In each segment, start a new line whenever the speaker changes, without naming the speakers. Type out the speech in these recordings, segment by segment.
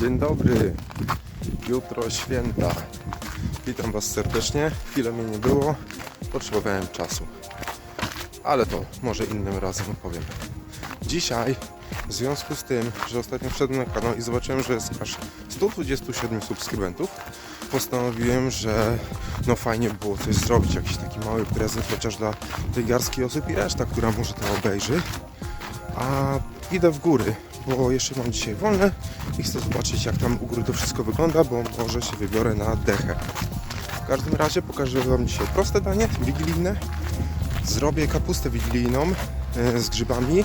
Dzień dobry. Jutro święta. Witam Was serdecznie. Chwilę mnie nie było. Potrzebowałem czasu. Ale to może innym razem opowiem. Dzisiaj, w związku z tym, że ostatnio wszedłem na kanał i zobaczyłem, że jest aż 127 subskrybentów, postanowiłem, że no fajnie by było coś zrobić, jakiś taki mały prezent, chociaż dla tej garstki osób i reszta, która może to obejrzy. A idę w góry, bo jeszcze mam dzisiaj wolne i chcę zobaczyć jak tam u góry to wszystko wygląda, bo może się wybiorę na dechę. W każdym razie pokażę Wam dzisiaj proste danie, wigilijne. Zrobię kapustę wigilijną e, z grzybami,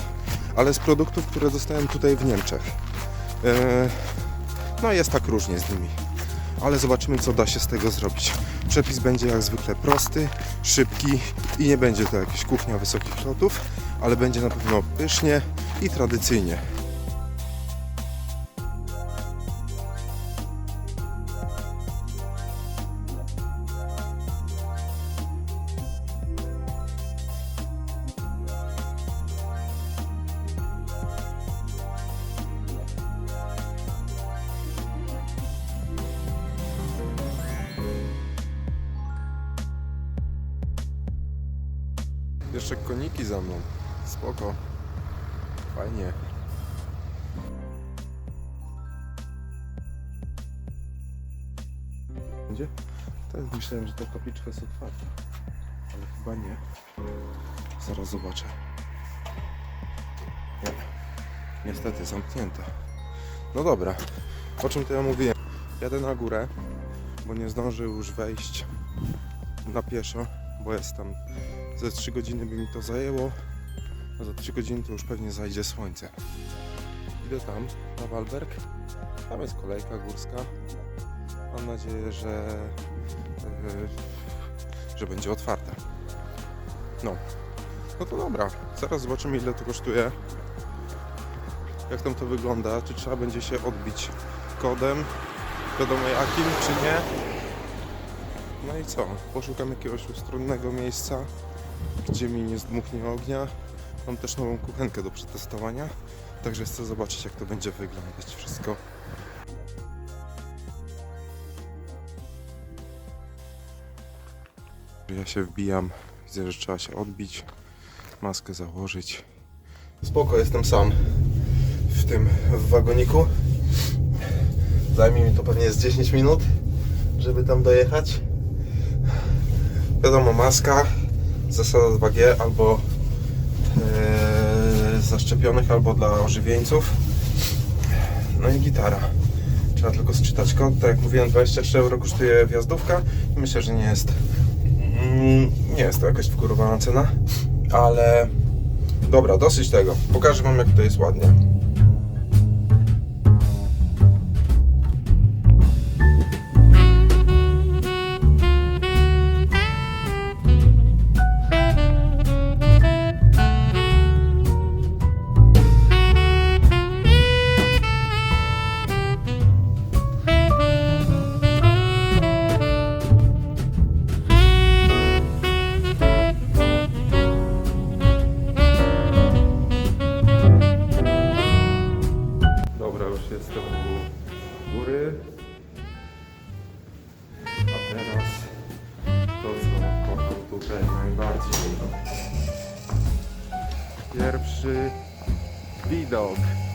ale z produktów, które dostałem tutaj w Niemczech. E, no jest tak różnie z nimi, ale zobaczymy co da się z tego zrobić. Przepis będzie jak zwykle prosty, szybki i nie będzie to jakaś kuchnia wysokich lotów, ale będzie na pewno pysznie i tradycyjnie. Jeszcze koniki za mną. Spoko. Fajnie. Będzie? Teraz myślałem, że ta kapliczka jest otwarta. Ale chyba nie. Zaraz zobaczę. Nie. Niestety zamknięta. No dobra. O czym to ja mówiłem? Jadę na górę, bo nie zdążę już wejść na pieszo, bo jest tam ze 3 godziny by mi to zajęło, a za 3 godziny to już pewnie zajdzie słońce. Idę tam, na Walberg. Tam jest kolejka górska. Mam nadzieję, że, yy, że będzie otwarta. No. No to dobra. Zaraz zobaczymy ile to kosztuje. Jak tam to wygląda. Czy trzeba będzie się odbić kodem. Wiadomo jakim, czy nie. No i co? Poszukam jakiegoś ustronnego miejsca, gdzie mi nie zdmuchnie ognia. Mam też nową kuchenkę do przetestowania, także chcę zobaczyć jak to będzie wyglądać wszystko. Ja się wbijam, widzę, że trzeba się odbić, maskę założyć. Spoko, jestem sam w tym w wagoniku. Zajmie mi to pewnie z 10 minut, żeby tam dojechać. Wiadomo, maska, zasada 2G albo e, zaszczepionych, albo dla ożywieńców. No i gitara. Trzeba tylko sczytać kod. Tak jak mówiłem, 23 euro kosztuje wjazdówka. I myślę, że nie jest mm, nie jest to jakaś wgórowana cena, ale dobra, dosyć tego. Pokażę Wam jak tutaj jest ładnie.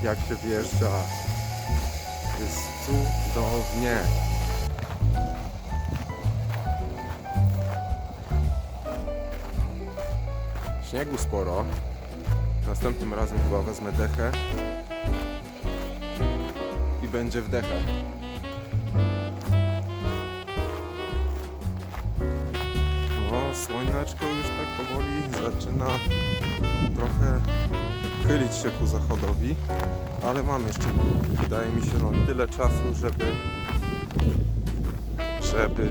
Jak się wjeżdża. Jest cudownie. Śniegu sporo. Następnym razem chyba wezmę dechę i będzie wdecha. O, słoneczko już tak powoli zaczyna trochę chylić się ku zachodowi, ale mam jeszcze, wydaje mi się, no, tyle czasu, żeby żeby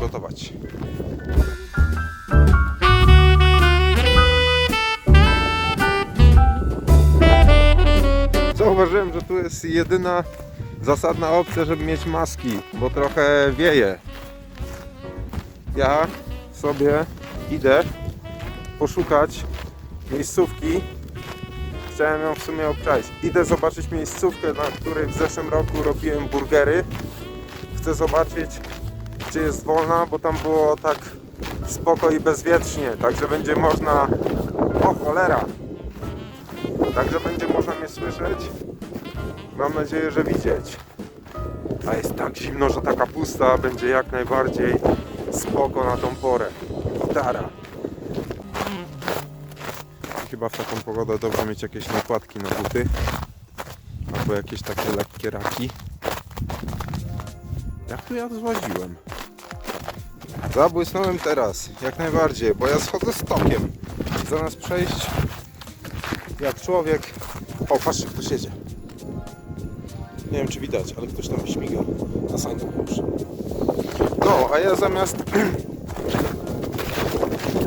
gotować. Zauważyłem, że tu jest jedyna zasadna opcja, żeby mieć maski, bo trochę wieje. Ja sobie idę poszukać miejscówki, Chciałem ją w sumie obczaić. Idę zobaczyć miejscówkę, na której w zeszłym roku robiłem burgery. Chcę zobaczyć, czy jest wolna, bo tam było tak spoko i bezwietrznie, także będzie można... O cholera! Także będzie można mnie słyszeć. Mam nadzieję, że widzieć. A jest tak zimno, że ta kapusta będzie jak najbardziej spoko na tą porę. Gitara. Chyba w taką pogodę dobrze mieć jakieś nakładki na buty. Albo jakieś takie lekkie raki. Jak tu ja złaziłem? Zabłysnąłem teraz, jak najbardziej, bo ja schodzę z tokiem. Zamiast przejść jak człowiek... O, patrzcie, ktoś jedzie. Nie wiem, czy widać, ale ktoś tam śmiga na już. No, a ja zamiast...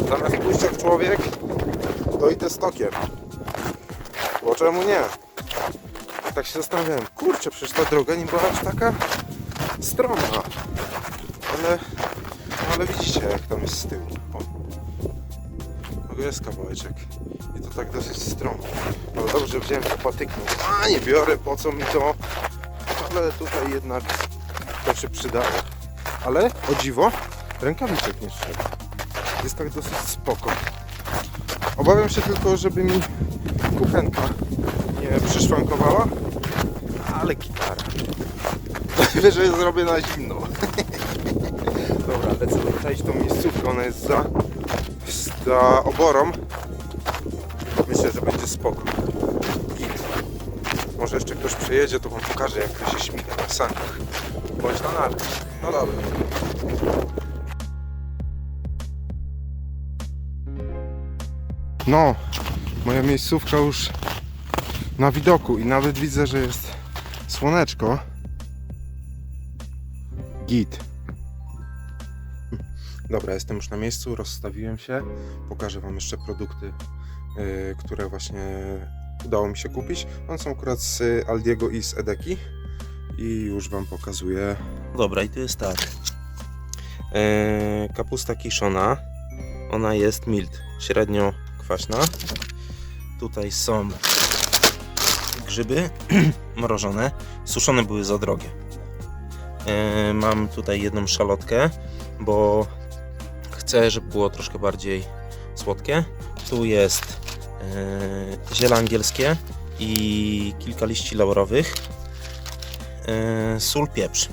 zamiast pójść jak człowiek, to idę stokiem. Bo czemu nie? Tak się zastanawiałem, kurczę, przecież ta droga nie była aż taka stroma. Ale, ale widzicie jak tam jest z tyłu. O. Tego jest kawałeczek. I to tak dosyć stromo. Ale dobrze, wziąłem to patykną. A nie biorę, po co mi to? Ale tutaj jednak to się przydało. Ale o dziwo, rękawiczek nie trzeba. Jest tak dosyć spoko. Obawiam się tylko, żeby mi kuchenka nie przyszwankowała, ale gitara. Najwyżej zrobię na zimno. Dobra, lecę znaleźć tą miejscówkę, ona jest za, za oborą. Myślę, że będzie spoko. Git. Może jeszcze ktoś przejedzie, to wam pokażę jak to się śmiga na sankach. Bądź na nartach. No dobra. No, moja miejscówka już na widoku i nawet widzę, że jest słoneczko. Git. Dobra, jestem już na miejscu, rozstawiłem się. Pokażę Wam jeszcze produkty, yy, które właśnie udało mi się kupić. One są akurat z Aldiego i z Edeki. I już Wam pokazuję.
Dobra, i tu jest tak. Eee, kapusta kiszona. Ona jest mild, średnio kwaśna. Tutaj są grzyby mrożone. Suszone były za drogie. Eee, mam tutaj jedną szalotkę, bo chcę, żeby było troszkę bardziej słodkie. Tu jest eee, ziele angielskie i kilka liści laurowych. Eee, sól, pieprz.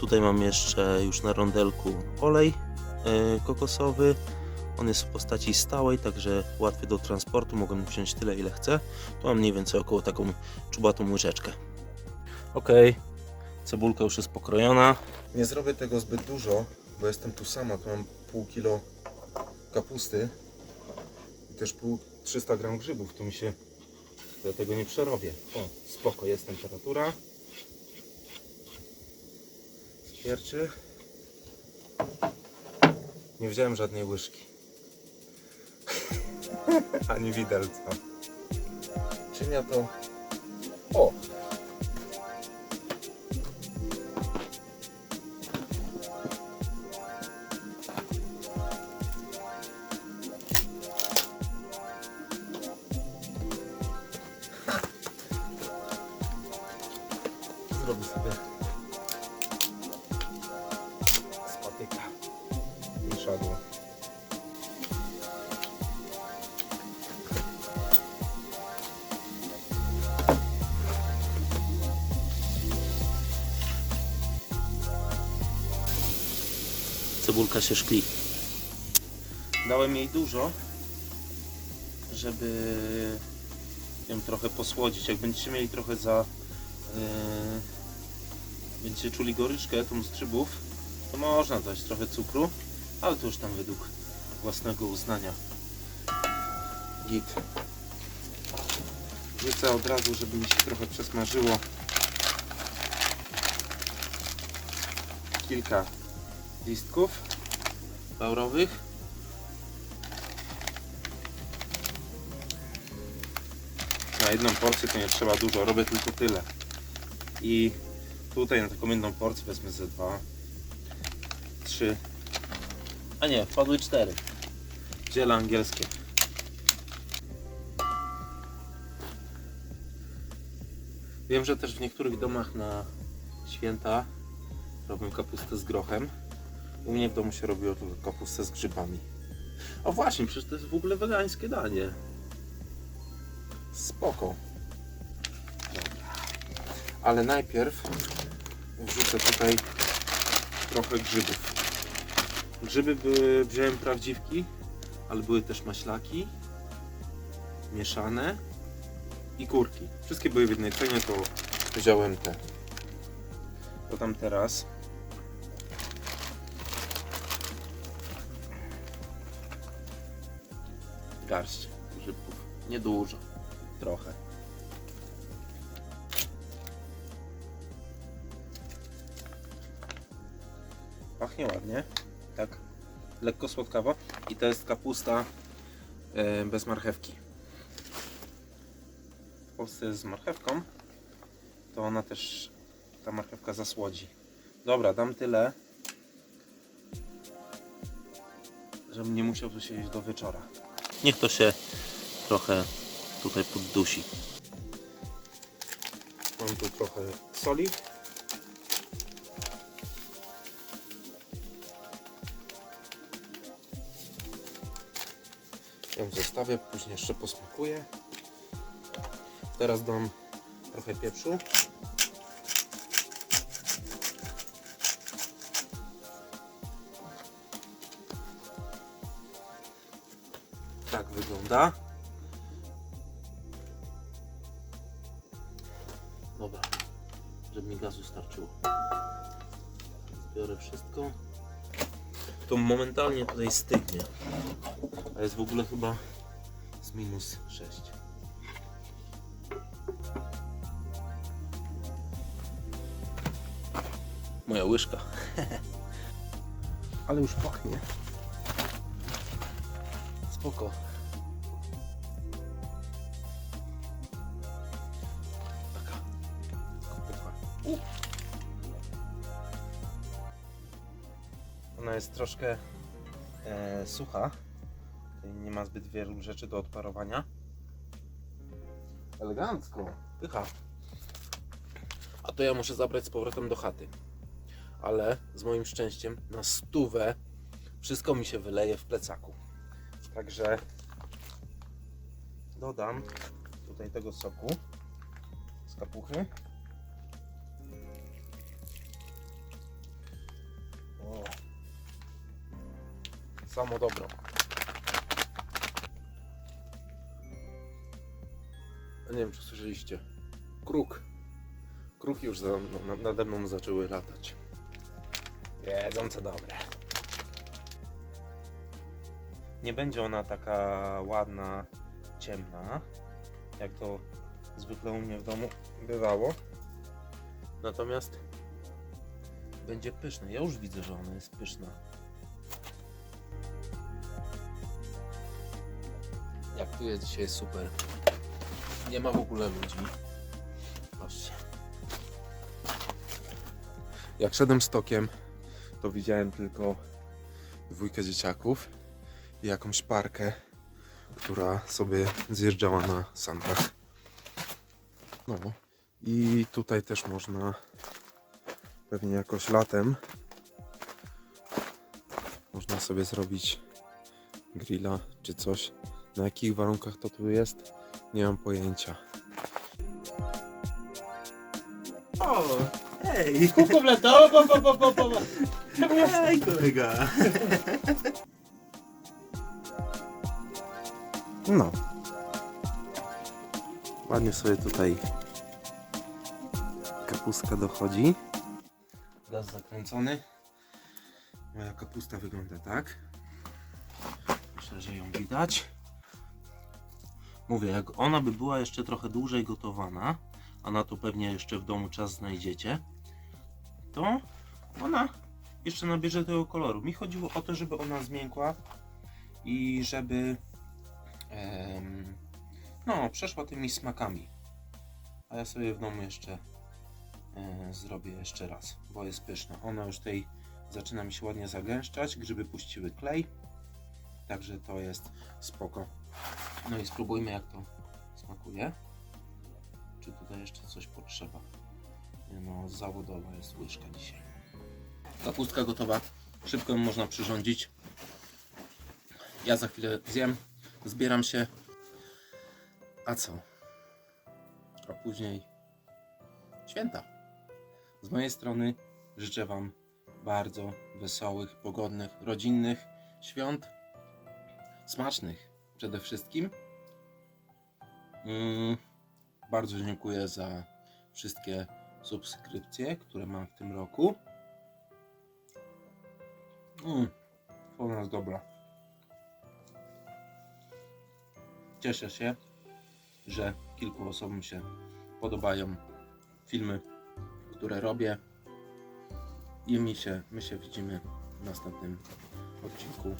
Tutaj mam jeszcze już na rondelku olej e, kokosowy. On jest w postaci stałej, także łatwy do transportu. Mogę wziąć tyle, ile chcę. Tu mam mniej więcej około taką czubatą łyżeczkę. Ok, cebulka już jest pokrojona.
Nie zrobię tego zbyt dużo, bo jestem tu sama. Tu mam pół kilo kapusty i też pół 300 gram grzybów. Tu mi się ja tego nie przerobię. O, spoko, jest temperatura. Wierczy. Nie wziąłem żadnej łyżki. Ani widelca. Czym ja to... O!
Cebulka się szkli. Dałem jej dużo, żeby ją trochę posłodzić. Jak będziecie mieli trochę za... Yy, będziecie czuli goryczkę tą z grzybów, to można dać trochę cukru, ale to już tam według własnego uznania.
Git. Wrzucę od razu, żeby mi się trochę przesmażyło. Kilka listków
Laurowych.
Na jedną porcję to nie trzeba dużo, robię tylko tyle. I tutaj na taką jedną porcję wezmę ze dwa, trzy
A nie, wpadły cztery.
ziele angielskie.
Wiem, że też w niektórych domach na święta robią kapustę z grochem. U mnie w domu się robiło tylko kapustę z grzybami. O właśnie, przecież to jest w ogóle wegańskie danie. Spoko. Dobra. Ale najpierw wrzucę tutaj trochę grzybów. Grzyby były, wziąłem prawdziwki, ale były też maślaki mieszane i kurki. Wszystkie były w jednej cenie, to wziąłem te. Dodam teraz garść grzybków. Niedużo, trochę. Pachnie ładnie, tak lekko słodkawo i to jest kapusta e, bez marchewki. W Polsce jest z marchewką, to ona też, ta marchewka zasłodzi. Dobra, dam tyle, żebym nie musiał tu siedzieć do wieczora. Niech to się trochę tutaj poddusi. Mam tu trochę soli. Ją zostawię, później jeszcze posmakuję. Teraz dam trochę pieprzu. Wygląda. Dobra, żeby mi gazu starczyło. Zbiorę wszystko. To momentalnie tutaj stygnie. A jest w ogóle chyba z minus 6. Moja łyżka. Ale już pachnie. Spoko. Jest troszkę e, sucha. Nie ma zbyt wielu rzeczy do odparowania. Elegancko. Pycha. A to ja muszę zabrać z powrotem do chaty. Ale z moim szczęściem na stówę wszystko mi się wyleje w plecaku. Także dodam tutaj tego soku z kapuchy. Samo dobro. Nie wiem, czy słyszeliście. Kruk. Kruki już za, no, nade mną zaczęły latać. Jedzące dobre. Nie będzie ona taka ładna, ciemna, jak to zwykle u mnie w domu bywało. Natomiast będzie pyszna. Ja już widzę, że ona jest pyszna. Jak tu jest dzisiaj super. Nie ma w ogóle ludzi. Patrzcie. Jak szedłem stokiem, to widziałem tylko dwójkę dzieciaków i jakąś parkę, która sobie zjeżdżała na sankach. No i tutaj też można pewnie jakoś latem można sobie zrobić grilla czy coś. Na jakich warunkach to tu jest? Nie mam pojęcia. O, hej!
Completa, op, op, op, op, op, op.
Hej, kolega! No. Ładnie sobie tutaj kapustka dochodzi. Gaz zakręcony. Moja kapusta wygląda tak. Myślę, że ją widać. Mówię, jak ona by była jeszcze trochę dłużej gotowana, a na to pewnie jeszcze w domu czas znajdziecie, to ona jeszcze nabierze tego koloru. Mi chodziło o to, żeby ona zmiękła i żeby em, no, przeszła tymi smakami. A ja sobie w domu jeszcze e, zrobię jeszcze raz, bo jest pyszna. Ona już tej zaczyna mi się ładnie zagęszczać, grzyby puściły klej, także to jest spoko. No i spróbujmy jak to smakuje. czy tutaj jeszcze coś potrzeba. No, zawodowa jest łyżka dzisiaj. Kapustka gotowa. Szybko ją można przyrządzić. Ja za chwilę zjem, zbieram się. A co? A później święta. Z mojej strony życzę Wam bardzo wesołych, pogodnych, rodzinnych świąt. Smacznych przede wszystkim. Mm, bardzo dziękuję za wszystkie subskrypcje, które mam w tym roku. Mm, ona jest dobra. Cieszę się, że kilku osobom się podobają filmy, które robię. I mi się, my się widzimy w następnym odcinku